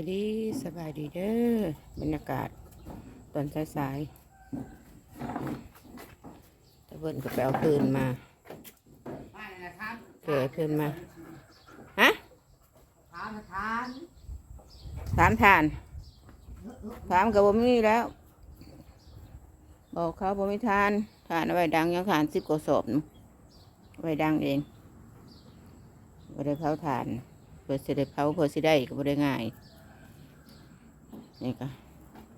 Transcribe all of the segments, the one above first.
ายดีสบายดีเด้อบรรยากาศตอนสายๆตะเบิ่นก็ไปเอาปืนมาเก๋ปืนมา ฮะทานทานถามทานถามกับบ่มีแล้ว บอกเขาบ่มีทานทานเอาไว้ดังยังทานสิบกว่าศพนู่นเอาไว้ดังเองบ่ได้เผาทานเพื่อสิได้เผาเพื่อสิได้ก็บ่ได้ง่าย นี่ก็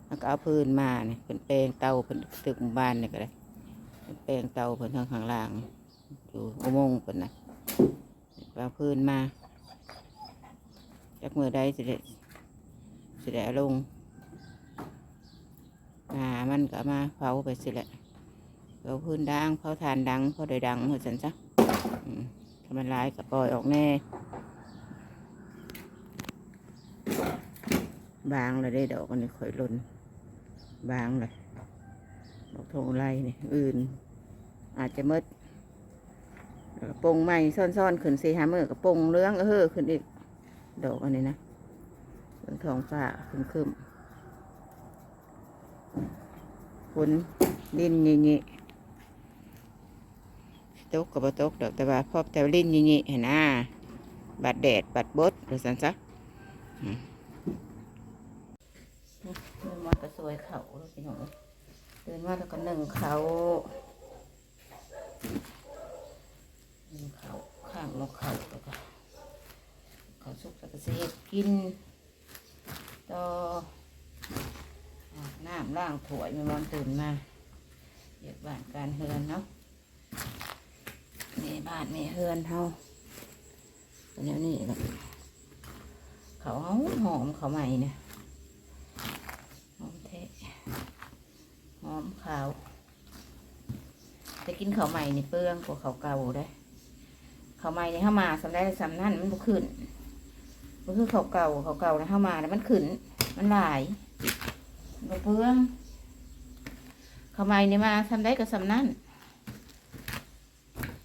แล้วก็เอาพื้นมาเนี่ยเป็นแปลงเตาเป็นตึกบ้านนี่ก็ได้เป็นแปลงเตาเป็นทางข้างล่างอยู่อุโมงค์เป็นนะเอาพื้นมาจากมือใดสิได้สิได้เอาลงหามันก็มาเผาไปสิแหละเอาพื้นดังเผาทานดังเผาได้ดังเหมือนสันซะอืมถ้ามันร้ายก็ปล่อยออกแน่ บางเลยได้ดอกอันนี้ข่อยหล่นบางเลยดอกทงไรนี่อื่น อาจจะมืดปงใหม่ซ่อนๆขึ้นสีหามือกับปงเรื่องเออขึ้นอีกดอกอันนี้นะเรื่องทองฟ้าขึ้นขึ้นฝนดินยี่ยี่ตกกับตกดอกแต่ว่าพอบแต่ลิ้นยี่ยี่เห็นหน้าบาดแดดบาดบดหรือสันซัก เดินมาก็สวยเขาล้วพี่น้องเดินมาแล้วก็หนึ่งเขาหนึ่งเขาข้างลงเขาแล้วก็เขาสุกแล้วก็เสียกินต่ออน้ำล้างถวยไม่มอนตื่นมาเหยียบบ้านการเฮือนเนาะนี่บ้านนี่เฮือนเฮาเป็นอย่างนี้เขาหอมหอมเขาใหม่เนี่ย หอมเทะห อมขาวแต่กินข้าวใหม่นี่เปลืองกว่าข้าวเก่าได้ข้าวใหม่นี่เข้ามาสำได้สำนั่นมันบุขึ้นมันคือข้าวเก่าข้าวเก่านะเข้ามาเนี่ยมันขึ้น มันหลายมันเปลืองข้าวใหม่นี่มาสำได้กับสำนั่น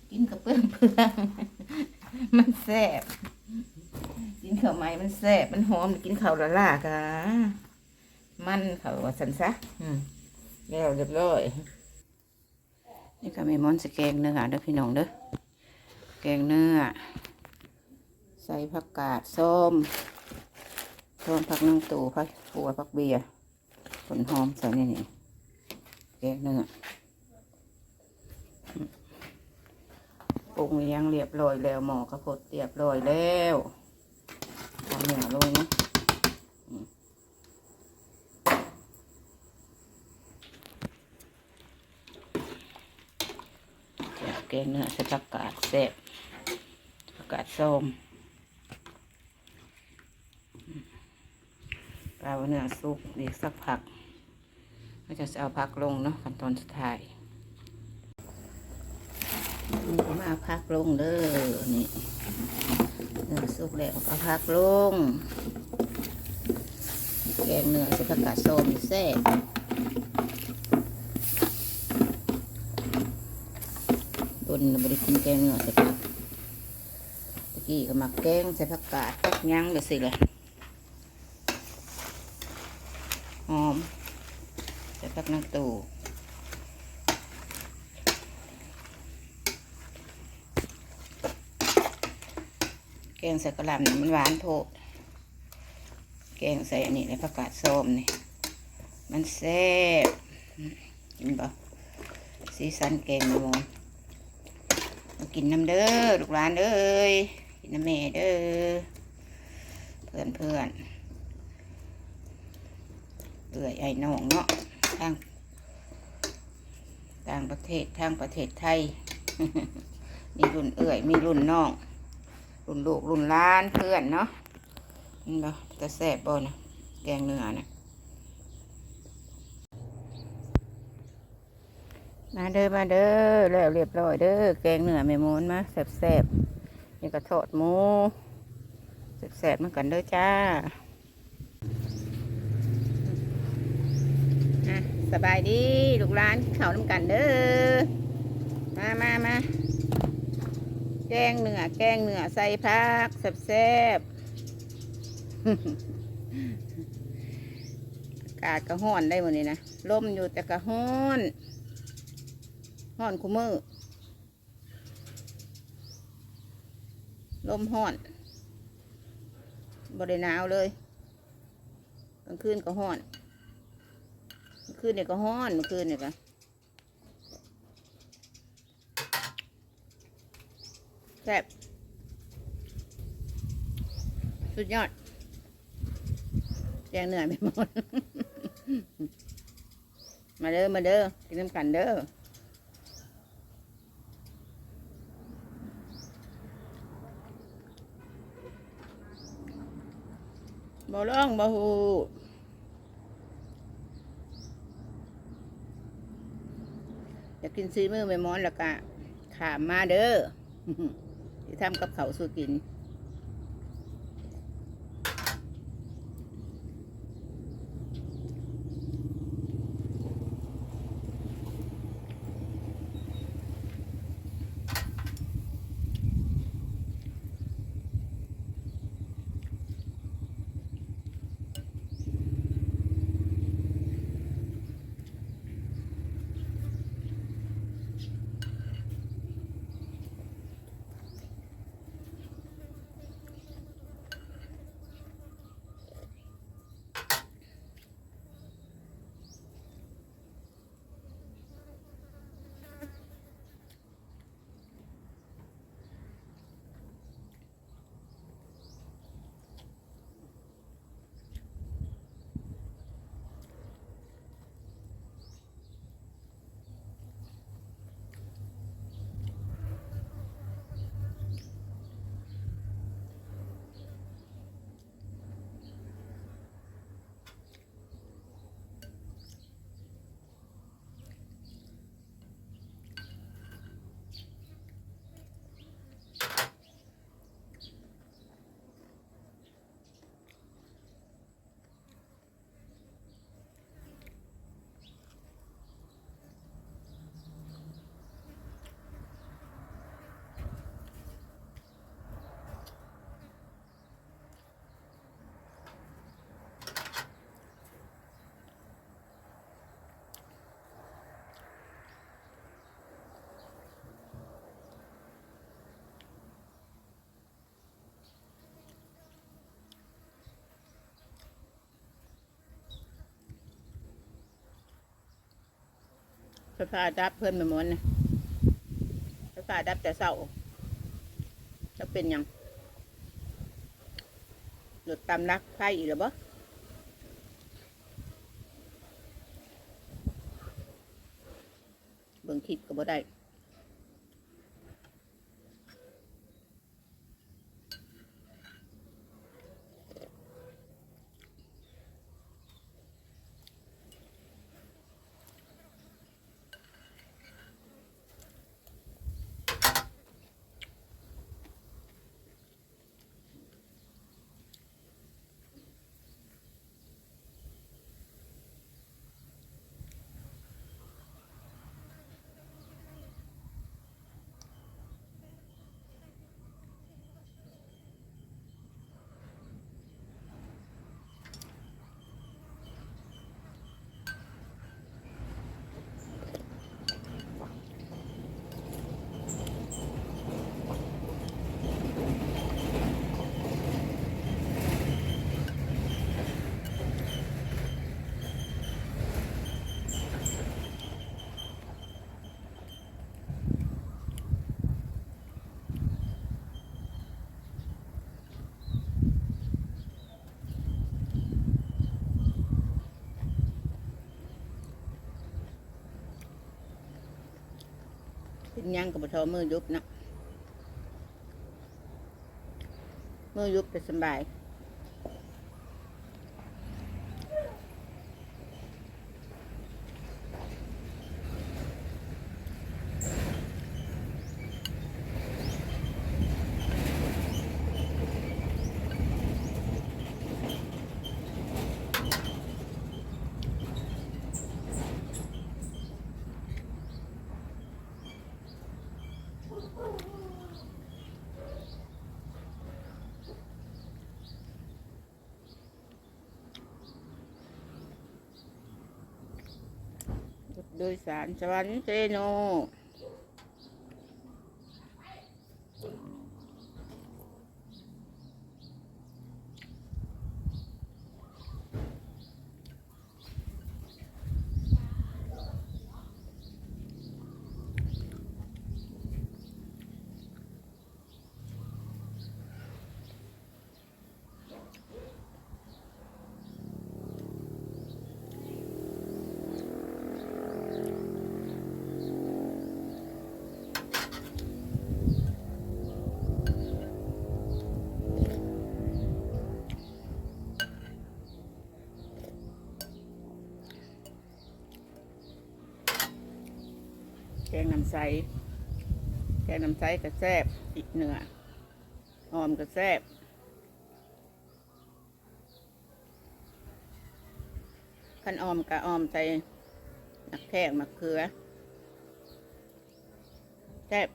กินกับเปลืองเปลืองมันแซ่บกินข้าวใหม่มันแซ่บมันหอมกินข้าวละล่ากะมันเขาว่าสันซะอืม แล้วเรียบร้อยนี่ก็ม่มอนสแกงเนื้อเด้อพี่น้องเด้อแกงเนื้อ ใส่ผักกาดส้มส้มผักนางตูผักผัวผักเบียร์ผลหอมใส่นี่นี่แกงเนื้ออืมปรุงเลี้ยงเรียบร้อยแล้วหมอกระพดเรียบร้อยแล้วเอาเนื้อลงนะ แกงเนื้อใส่ผักกาดแซ่บผักกาดส้มปลาเนื้อซุปอีสักผักก็จะเอาผักลงเนาะขั้นตอนสุดท้ายนี่ก็มาเอาผักลงเด้อนี่เนื้อซุปแล้วก็เอาผักลง แกงเนื้อใส่ผักกาดส้มแซ่บ บนบริกินแกงเนื้อส่ผักตะกี้ก็มาแกงใส่ผักกาดผักยั้งเลยสิเลยหอมใส่ผักนางตู่แกงใส่กระหล่ำนี่มันหวานโพดแกงใส่อันนี้ในผักกาดส้มนี่ มันแซ่บกินบ่สีสันแกงมะม่วง กินน้ำเด้อลูกหลานเด้ยกินน้ำแม่เด้อเพื่อนเพื่อนเอื่อยไอ้น้องเนาะทางต่างประเทศทางประเทศไทย มีรุ่นเอื่อยมีรุ่นน้อง รุ่นลูกรุ่นล้านเพื่อนเนาะนี่บ่จะแซ่บบ่นะแกงเนื้อนะ มาเด้อมาเด้อแล้วเรียบร้อยเด้อแกงเนื้อแม่มนมาแซ่บๆนี่ก็ทอดหมูแซ่บๆเหมือนกันเด้อจ้าสบายดีลูกหลานกินข้าน้ำกันเด้อมามามาแกงเนื้อแกงเนื้อใส่ผักแซ่บๆอากาศก็ห้อนได้หมดนี่นะลมอยู่แต่ก็ห้อน ห้อนคุมือลมห้อนบริหนาวเลยกลางคืนก็ห้อนกลางคืนเนี่ยก็ห้อนมื่อคืนเนี่ยก็แซ่บสุดยอดแจงเหนื่อยไปหมด มาเด้อ มาเด้อ กินน้ำกันเด้อ บ่ร้องบ่ฮูอยากกินซีมือไม่มอนแล้วกะขามมาเด้อที่ทำกับเขาสู้กิน ไฟฟ้าดับเพื่อนไปหมดนะไฟฟ้าดับแต่เศร้าจะเป็นยังหลุดตามรักไฟอีกหรือบ่เบิ่งคลิปก็บ่ได้ ยังกับทอมือยุบนะมือยุบจะสบาย โดยสารสวรรค์เซโน น้ำใสแกงน้ำใสก็แซบอีกเนื้อหอมก็แซบขันออมกะออมใส่หนักแข้งมะเขือแซ่บ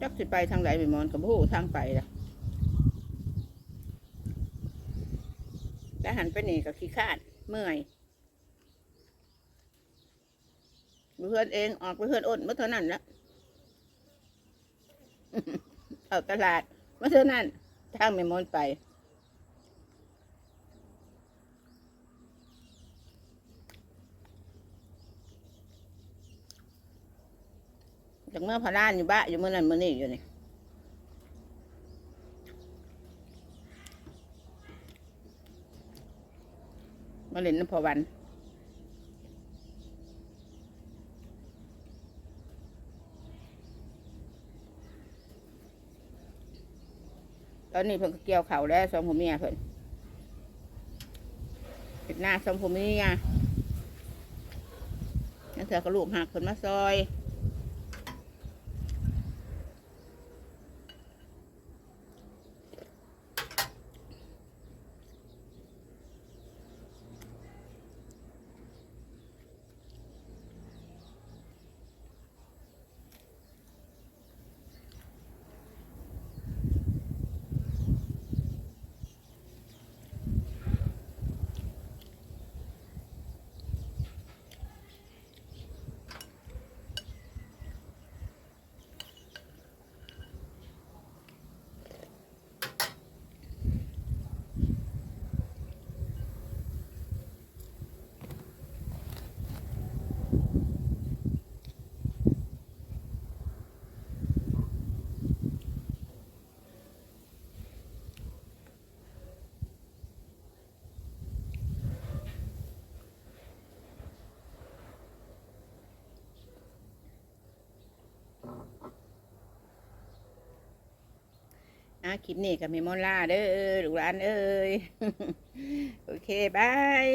จักสิไปทางไหนไปหมอนกับผู้ทางไปละแล้วหันไปนี่กับขี้คาดเมื่อยเพื่อนเองออกไปเพื่อนอ้นเมื่อเท่านั้นละเอาตลาดเมื่อเท่านั้นทางไม่มอนไป จากเมื่อพาร้านอยู่บ้าอยู่เมื่อนั้นเมื่อนี้อยู่นี่มาเล่นน้ำพอวันตอนนี้เพิ่นเกี่ยวเข่าแล้วสองผัวเมียเพิ่นเห็ดหน้าสองผัวเมียนั่นเถอะก็ลูกหักเพิ่นมาซอย อะคลิปนี้กับเมมอนล่าเด้อลูกหลานเอ้ย โอเค บาย